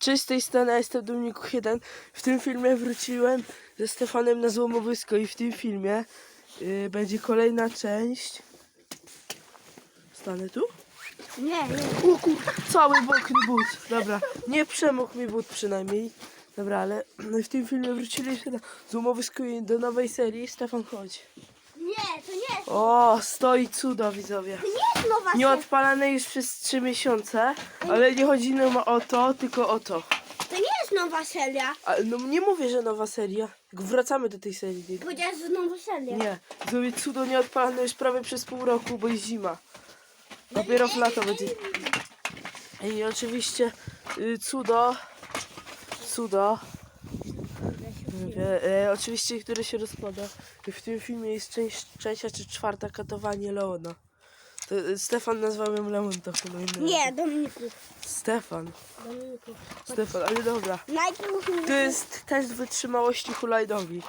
Cześć, z tej strony ja jestem Dominik 1. W tym filmie wróciłem ze Stefanem na złomowisko i w tym filmie y, będzie kolejna część. Stanę tu? Nie, nie. O kur... cały mokry but. Dobra, nie przemokł mi but przynajmniej. Dobra, ale w tym filmie wróciliśmy na złomowisko i do nowej serii. Stefan, chodź. Nie, to nie jest, O, stoi cudo, widzowie. to nie jest nowa Nie seria. odpalane już przez 3 miesiące, ale nie chodzi nam o to, tylko o to. To nie jest nowa seria. A, no nie mówię, że nowa seria. Wracamy do tej serii. Powiedziałeś, że nowa seria. Nie, zrobię cudo nieodpalane już prawie przez pół roku, bo jest zima. Dopiero w lato będzie. I oczywiście y, cudo, cudo, e, e, oczywiście, które się rozkłada. W tym filmie jest część trzecia czy czwarta katowanie Leona. To, y, Stefan nazwał ją Leon to chyba inny. Nie, Dominiku. Stefan, Dominiku. Stefan, ale dobra. Najpierw musimy... To jest test wytrzymałości hulajnogi.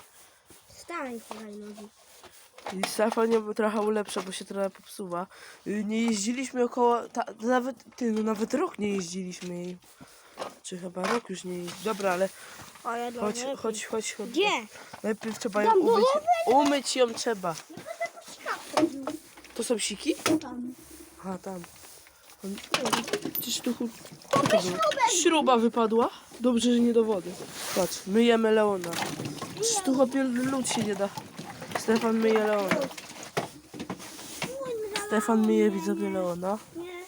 Stań, słuchaj, nogi. I Stefan ją trochę ulepsza, bo się trochę popsuwa. Y, Nie jeździliśmy około. Ta, nawet ty, no nawet rok nie jeździliśmy jej. Czy chyba rok już nie jeździ. Dobra, ale O, ja chodź, chodź, chodź, chodź. Gdzie? Najpierw trzeba ją Tam umyć. Umyć ją trzeba. To są siki? Tam. A tam. On- Czyż tu chu- co to było? Śruba wypadła? Dobrze, że nie do wody. Patrz, myjemy Leona. Czyż tu chłopie lód się nie da. Stefan myje Leona. Stefan myje widzowie Leona. Nie.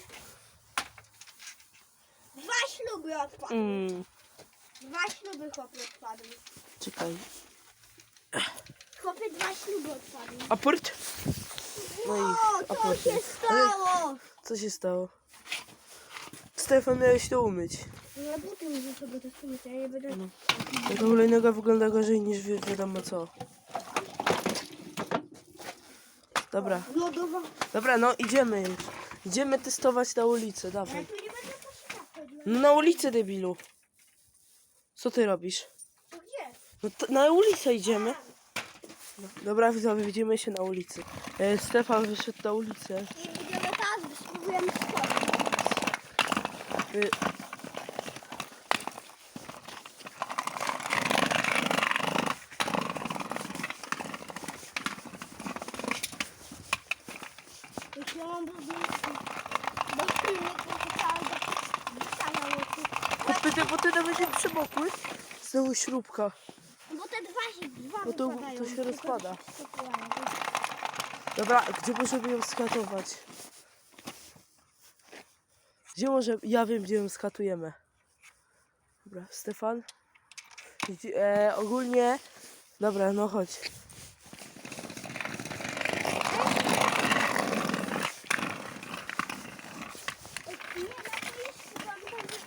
Dwa śluby odpadły. Mm, Dwa śluby chłopie odpadły. czekaj. Chłopie, dwa śluby odpadły. Aport? No i O, co aport. się stało? Co się stało? Stefan miałeś to umyć. Ja buty muszę sobie to skupić, ja nie będę... No. Taka hulajnoga wygląda gorzej niż wi wiadomo co. Dobra, Lodowa. dobra, no idziemy już. Idziemy testować na ulicę, dawaj. Ja tu nie będę poszukać. No na ulicę, debilu. Co ty robisz? No to na ulicę idziemy. No, dobra, widzowie, widzimy się na ulicy. E, Stefan wyszedł na ulicę. I będziemy teraz, spróbujemy skoczyć. Y, Jeśli on był do silnik, to cały do wstania łoku. Nie przemokły. Znowu śrubka. Bo te dwa się, dwa Bo to- wypadają, to się tylko rozpada. się. Dobra, gdzie możemy ją skatować? Gdzie może... Ja wiem, gdzie ją skatujemy. Dobra, Stefan. Gdzie, e, ogólnie... Dobra, no chodź. Nie, na boisku tam będzie-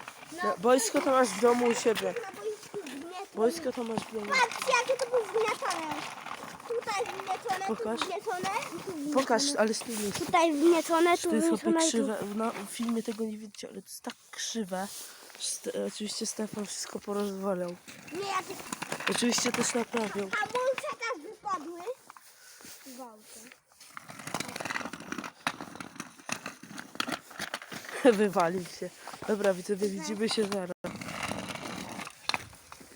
No, boisko to masz w domu u siebie. Na. Boisko to masz w domu. Patrzcie, jakie to było wgniecone. Tutaj wgniecone, Pokaż. tu wgniecone i tu. Pokaż, ale z tej miejscu. Tutaj wgniecone, tu To jest chłopie wgniecone i tu. krzywe. No, w filmie tego nie widzicie, ale to jest tak krzywe. Ste, oczywiście Stefan wszystko porozwalał. Nie, jakie Oczywiście też naprawiał. hamulce też wypadły. Gwałty. Wywalił się. Dobra, widzowie, widzimy się zaraz.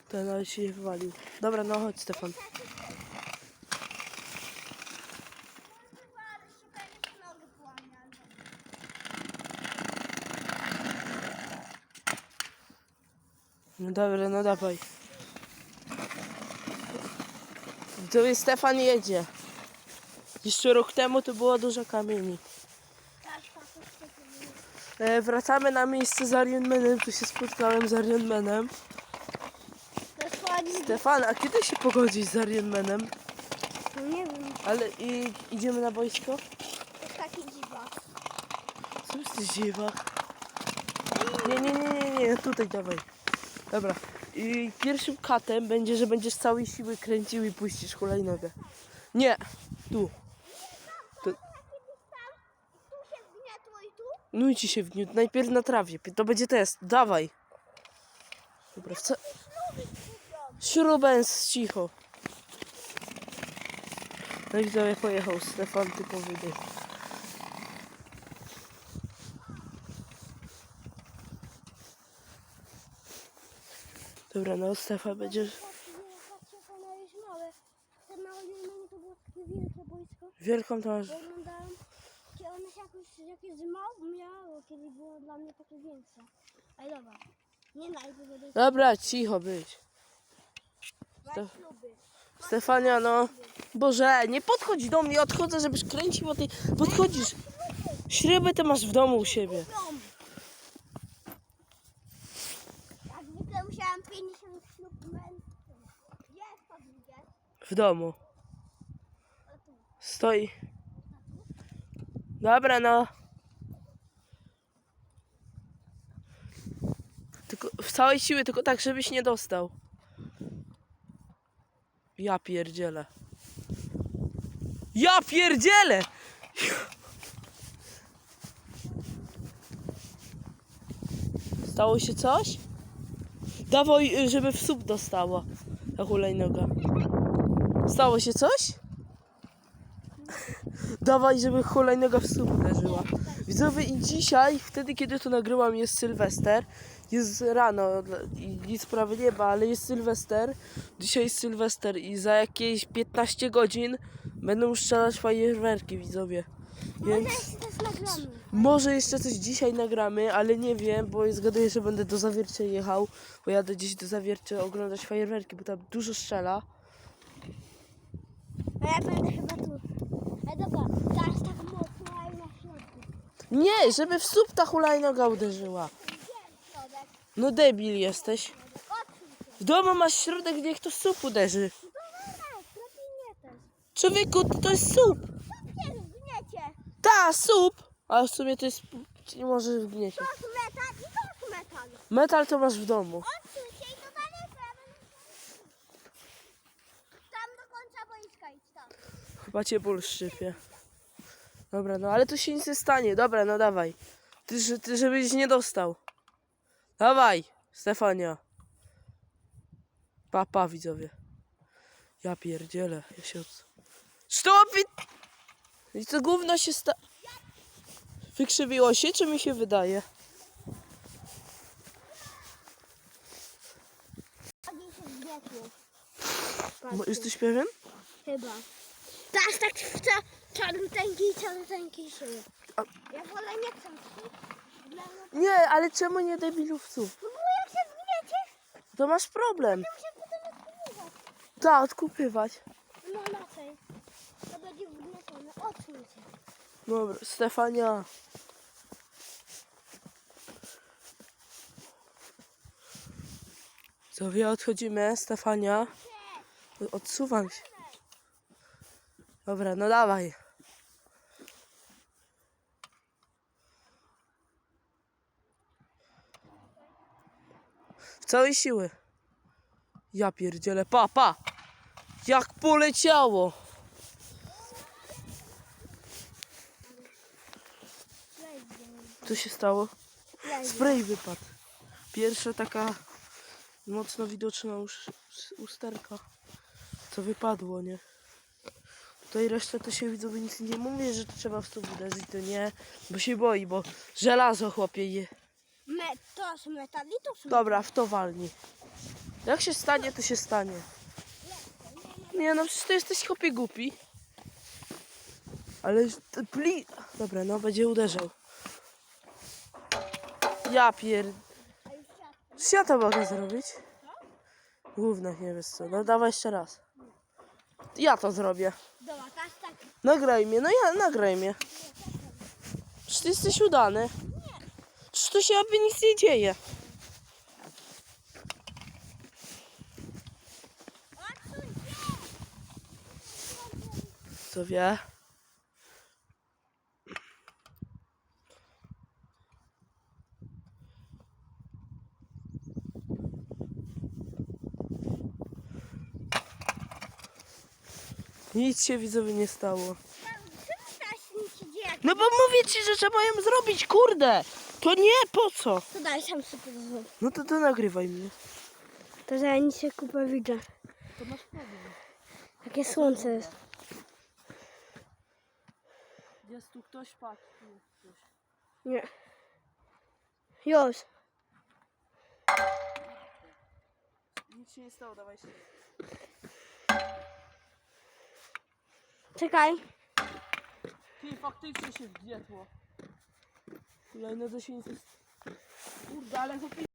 Ten ale się nie wywalił. Dobra, no chodź Stefan. No dobra, no dawaj. Widzowie, Stefan jedzie. Jeszcze rok temu to było dużo kamieni. Tak, tak, tak, tak. E, wracamy na miejsce z Ironmanem. Tu się spotkałem z Ironmanem. Jest Stefan, a kiedy się pogodzisz z Ironmanem? no nie wiem, Ale i idziemy na boisko? to jest taki dziwak. Co jesteś dziwa? Nie, nie, nie, nie, nie, tutaj dawaj. Dobra. I pierwszym katem będzie, że będziesz całej siły kręcił i puścisz hulajnogę. Nie, Tu się tu? no i ci się wgniótł. Najpierw na trawie. To będzie test. Dawaj. Dobra, w co? Śrubens, cicho. No i widzowie pojechał Stefan typowy dyk. Dobra, no Stefa będziesz... Patrzcie, patrzcie, jak ona jest małe. Te małe jajmany to było takie wielkie boisko. Wielką to masz... Czy one się jakoś jakieś mało miało, kiedy było dla mnie takie większe. Ale dobra, nie najpierw Dobra, cicho być. śluby. Stefania, no... Boże, nie podchodź do mnie, odchodzę, żebyś kręcił, bo ty podchodzisz. Śruby ty masz w domu u siebie. Jak zwykle musiałam 50 ślub mężczyzn. Gdzie jest to widzieć? W domu. Stoi. Dobra, no. Tylko w całej siły, tylko tak, żebyś nie dostał. Ja pierdzielę. Ja pierdzielę! Stało się coś? Dawaj, y, żeby w słup dostała ta hulajnoga. Stało się coś? Dawaj, żeby hulajnoga w słup uderzyła. Widzowie i dzisiaj, wtedy kiedy to nagrywam, jest Sylwester. Jest rano i nic prawie nie ma, ale jest Sylwester. Dzisiaj jest Sylwester i za jakieś 15 godzin będą strzelać fajerwerki, widzowie. Więc może jeszcze coś dzisiaj nagramy, ale nie wiem, bo zgaduję, że będę do Zawiercia jechał, bo jadę gdzieś do Zawiercia oglądać fajerwerki, bo tam dużo strzela. A ja będę chyba tu. Dobra, teraz tak mocno, a i na środku. Nie, żeby w słup ta hulajnoga uderzyła. Gdzie? No debil jesteś. W domu masz środek, niech to słup uderzy. Człowieku, to jest słup. Ta, słup. A w sumie to jest... Nie możesz wgnieć. To jest metal i to jest metal. Metal to masz w domu. Odsuń się i to daleko, ja będę Tam do końca boiska idź tam. Chyba cię ból szczypie. Dobra, no ale to się nic nie stanie. Dobra, no dawaj. Ty, ty żebyś nie dostał. Dawaj, Stefania. Papa, widzowie. Ja pierdzielę. Ja się od... Stop! I- co gówno się sta... Wykrzywiło się, czy mi się wydaje? Jesteś pewien? Chyba. Teraz tak w ca- czarnuteńki i czarnuteńki się. Ja wolę nie. Dla mnie- Nie, ale czemu nie debilówców? No bo jak się zgniecie, To masz problem. to się potem odkupować. Tak, odkupywać. No inaczej. To będzie wgniecone. Odsuń się. Dobra, Stefania. Co wie, odchodzimy, Stefania. Odsuwam się. Dobra, no dawaj. W całej siły. Ja pierdzielę, pa, pa. Jak poleciało. Co się stało? Spray wypadł. Pierwsza taka mocno widoczna już usterka. Co wypadło, nie? Tutaj reszta to się widzowie nic nie mówię, że trzeba w to uderzyć, to nie, bo się boi, bo żelazo chłopie je. Me, to jest metal i to jest Dobra, w to walni. Jak się stanie, to się stanie. Nie no, przecież to jesteś chłopie głupi. Ale pli... Dobra, no będzie uderzał. Ja pier... Czy ja to mogę zrobić? Główne, nie wiesz co. No dawaj jeszcze raz. Ja to zrobię. Tak. Nagraj mnie, no ja, nagraj mnie. Czy ty jesteś udany? Czy tu się aby nic nie dzieje? Co wie? Nic się widzowie nie stało. Czemu teraz nic się dzieje? No bo mówię ci, że trzeba ją zrobić, kurde! To nie, po co? To daj sam sobie to No to, to nagrywaj mnie. To za nic się kupę widzę. To masz problem. Jakie słońce jest. Jest tu ktoś, patrz. Nie. Już. nic się nie stało, dawaj się. Czekaj. Ty, faktycznie się się nic nie... Kurde, ale